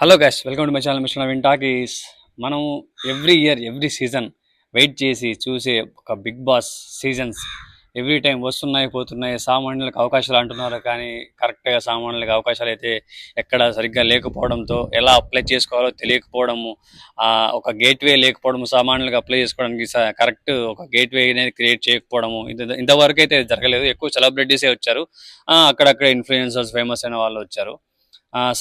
Hello guys welcome to my channel mission win talkies మనం every year every season wait చేసి చూసే ఒక Bigg Boss seasons every time వస్తున్నాయి పోతున్నాయి సామాన్యులకు అవకాశాలు అంటున్నారు కానీ కరెక్ట్గా సామాన్యులకు అవకాశాలు అయితే ఎక్కడ సరిగ్గా లేకపోవడంతో ఎలా అప్లై చేసుకోవాలో తెలియకపోవడము ఒక గేట్వే లేకపోవడము సామాన్యులకు అప్లై చేసుకోవడానికి కరెక్ట్ ఒక గేట్వే అనేది క్రియేట్ చేయకపోవడము ఇంత ఇంతవరకు అయితే జరగలేదు. ఎక్కువ సెలబ్రిటీసే వచ్చారు. అక్కడక్కడ ఇన్ఫ్లుయెన్సర్స్ ఫేమస్ అయిన వాళ్ళు వచ్చారు.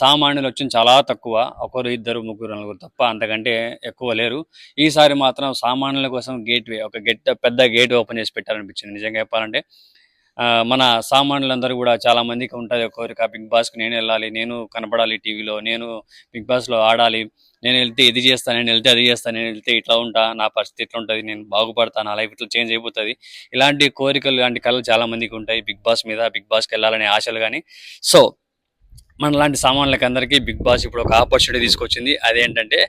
సామాన్యులు వచ్చిన చాలా తక్కువ. ఒకరు ఇద్దరు ముగ్గురు నలుగురు తప్ప అంతకంటే ఎక్కువ లేరు. ఈసారి మాత్రం సామాన్యుల కోసం గేట్ వే ఒక గెట్ పెద్ద గేట్ ఓపెన్ చేసి పెట్టాలనిపించింది. నిజంగా చెప్పాలంటే మన సామాన్యులందరూ కూడా చాలా మందికి ఉంటుంది ఒక కోరిక. బిగ్ బాస్కి నేను వెళ్ళాలి నేను కనపడాలి టీవీలో నేను బిగ్ బాస్లో ఆడాలి నేను వెళ్తే ఇది చేస్తాను నేను వెళ్తే అది చేస్తాను నేను వెళ్తే ఇట్లా ఉంటా నా పరిస్థితి ఇట్లా ఉంటుంది నేను బాగుపడతాను నా లైఫ్ ఇట్లా చేంజ్ అయిపోతుంది. ఇలాంటి కోరికలు ఇలాంటి కళలు చాలా మందికి ఉంటాయి బిగ్ బాస్ మీద బిగ్ బాస్కి వెళ్ళాలనే ఆశలు కానీ సో మన లాంటి సామాన్లకి అందరికీ బిగ్ బాస్ ఇప్పుడు ఒక ఆపర్చునిటీ తీసుకొచ్చింది. అదేంటంటే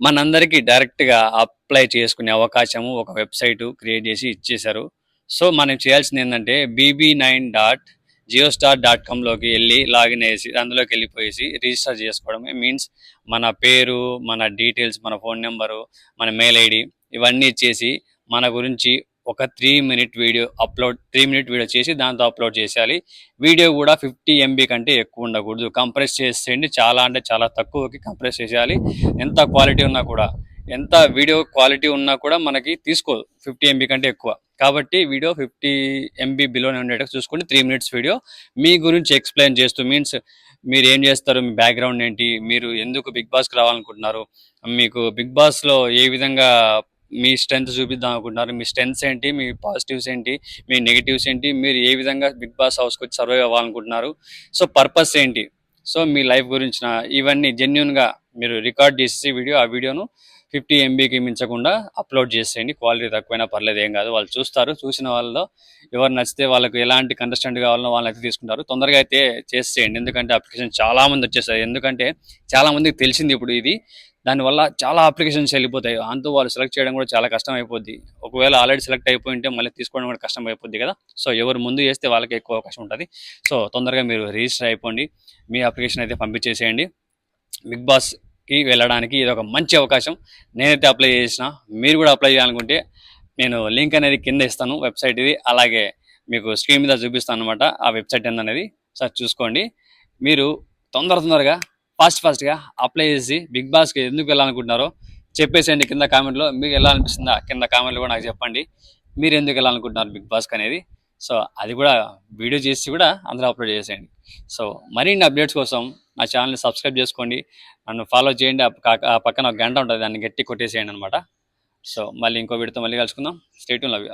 మనందరికీ డైరెక్ట్గా అప్లై చేసుకునే అవకాశము ఒక వెబ్సైట్ క్రియేట్ చేసి ఇచ్చేశారు. సో మనం చేయాల్సింది ఏంటంటే BB nine dot Jio star dot కామ్లోకి వెళ్ళి లాగిన్ వేసి అందులోకి వెళ్ళిపోయేసి రిజిస్టర్ చేసుకోవడమే మీన్స్ మన పేరు మన డీటెయిల్స్ మన ఫోన్ నెంబరు మన మెయిల్ ఐడి ఇవన్నీ ఇచ్చేసి మన గురించి ఒక three minute video upload three minute video చేసి దాంతో అప్లోడ్ చేసేయాలి. వీడియో కూడా ఫిఫ్టీ ఎంబీ కంటే ఎక్కువ ఉండకూడదు. కంప్రెస్ చేసేయండి. చాలా అంటే చాలా తక్కువకి కంప్రెస్ చేసేయాలి. ఎంత క్వాలిటీ ఉన్నా కూడా ఎంత వీడియో క్వాలిటీ ఉన్నా కూడా మనకి తీసుకోదు. ఫిఫ్టీ ఎంబీ కంటే ఎక్కువ. కాబట్టి వీడియో ఫిఫ్టీ ఎంబీ బిలోనే ఉండేటట్టు చూసుకోండి. త్రీ మినిట్స్ వీడియో మీ గురించి ఎక్స్ప్లెయిన్ చేస్తూ మీన్స్ మీరు ఏం చేస్తారు మీ బ్యాక్గ్రౌండ్ ఏంటి మీరు ఎందుకు బిగ్ బాస్కి రావాలనుకుంటున్నారు మీకు బిగ్ బాస్లో ఏ విధంగా మీ స్ట్రెంత్ చూపిద్దాం అనుకుంటున్నారు. మీ స్ట్రెంత్స్ ఏంటి? మీ పాజిటివ్స్ ఏంటి? మీ నెగిటివ్స్ ఏంటి? మీరు ఏ విధంగా బిగ్ బాస్ హౌస్కి వచ్చి సర్వైవ్ అవ్వాలనుకుంటున్నారు? సో పర్పస్ ఏంటి? సో మీ లైఫ్ గురించిన ఇవన్నీ జెన్యున్గా మీరు రికార్డ్ చేసి వీడియో ఆ వీడియోను ఫిఫ్టీ ఎంబీకి మించకుండా అప్లోడ్ చేసేయండి. క్వాలిటీ తక్కువైనా పర్లేదు ఏం కాదు. వాళ్ళు చూస్తారు చూసిన వాళ్ళలో ఎవరు నచ్చితే వాళ్ళకి ఎలాంటి కంటెస్టెంట్ కావాలో వాళ్ళైతే తీసుకుంటారు. తొందరగా అయితే చేసేయండి. ఎందుకంటే అప్లికేషన్ చాలామంది వచ్చేస్తారు ఎందుకంటే చాలామందికి తెలిసింది ఇప్పుడు ఇది. దానివల్ల చాలా అప్లికేషన్స్ వెళ్ళిపోతాయి. అంతా వాళ్ళు సెలెక్ట్ చేయడం కూడా చాలా కష్టం అయిపోద్ది ఒకవేళ ఆల్రెడీ సెలెక్ట్ అయిపోయి ఉంటే మళ్ళీ తీసుకోవడం కూడా కష్టం అయిపోద్ది కదా. సో ఎవరు ముందు చేస్తే వాళ్ళకి ఎక్కువ అవకాశం ఉంటుంది. సో తొందరగా మీరు రిజిస్టర్ అయిపోండి. మీ అప్లికేషన్ అయితే పంపించేసేయండి. బిగ్ బాస్ కి వెళ్ళడానికి ఇది ఒక మంచి అవకాశం. నేనైతే అప్లై చేసిన మీరు కూడా అప్లై చేయాలనుకుంటే నేను లింక్ అనేది కింద ఇస్తాను వెబ్సైట్ ఇది అలాగే మీకు స్క్రీన్ మీద చూపిస్తాను అనమాట ఆ వెబ్సైట్ ఏందనేది సార్ చూసుకోండి. మీరు తొందర తొందరగా ఫాస్ట్ ఫాస్ట్గా అప్లై చేసి బిగ్ బాస్కి ఎందుకు వెళ్ళాలనుకుంటున్నారో చెప్పేసేయండి కింద కామెంట్లో మీకు వెళ్ళాలనిపిస్తుందా కింద కామెంట్లో కూడా నాకు చెప్పండి. మీరు ఎందుకు వెళ్ళాలనుకుంటున్నారు బిగ్ బాస్కి అనేది? సో అది కూడా వీడియో చేసి కూడా అందులో అప్లోడ్ చేసేయండి. సో మరిన్ని అప్డేట్స్ కోసం నా ఛానల్ని సబ్స్క్రైబ్ చేసుకోండి. నన్ను ఫాలో చేయండి. ఆ పక్కన ఒక గంట ఉంటుంది. దాన్ని గట్టి కొట్టేసేయండి అనమాట సో మళ్ళీ ఇంకో వీడితో మళ్ళీ కలుసుకుందాం. State love you